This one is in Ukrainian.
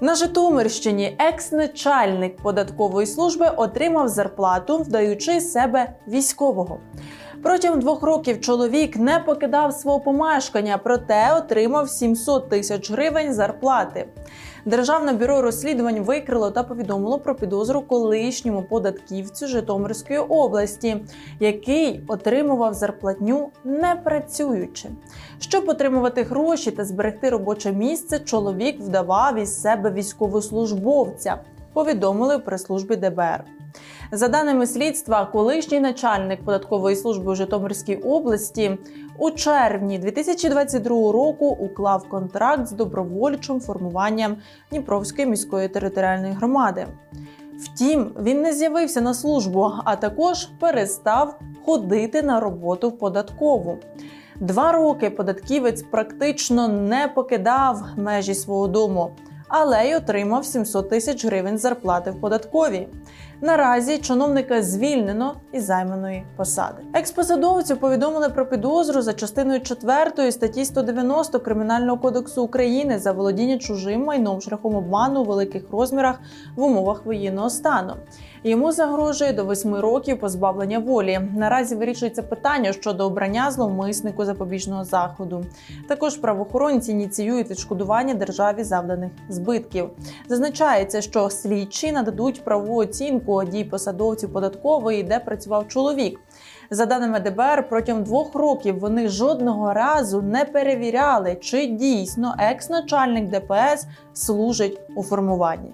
На Житомирщині екс-начальник податкової служби отримав зарплату, вдаючи себе військового. Протягом двох років чоловік не покидав свого помешкання, проте отримав 700 тисяч гривень зарплати. Державне бюро розслідувань викрило та повідомило про підозру колишньому податківцю Житомирської області, який отримував зарплатню не працюючи. Щоб отримувати гроші та зберегти робоче місце, чоловік вдавав із себе військовослужбовця. Повідомили в прес-службі ДБР. За даними слідства, колишній начальник податкової служби у Житомирській області у червні 2022 року уклав контракт з добровольчим формуванням Дніпровської міської територіальної громади. Втім, він не з'явився на службу, а також перестав ходити на роботу в податкову. Два роки податківець практично не покидав межі свого дому, але й отримав 700 тисяч гривень зарплати в податковій. Наразі чиновника звільнено із займаної посади. Експосадовцю повідомили про підозру за частиною 4 статті 190 Кримінального кодексу України за володіння чужим майном шляхом обману у великих розмірах в умовах воєнного стану. Йому загрожує до 8 років позбавлення волі. Наразі вирішується питання щодо обрання зловмиснику запобіжного заходу. Також правоохоронці ініціюють відшкодування державі завданих збитків. Зазначається, що слідчі нададуть правову оцінку дій посадовців податкової, де працював чоловік. За даними ДБР, протягом двох років вони жодного разу не перевіряли, чи дійсно екс-начальник ДПС служить у формуванні.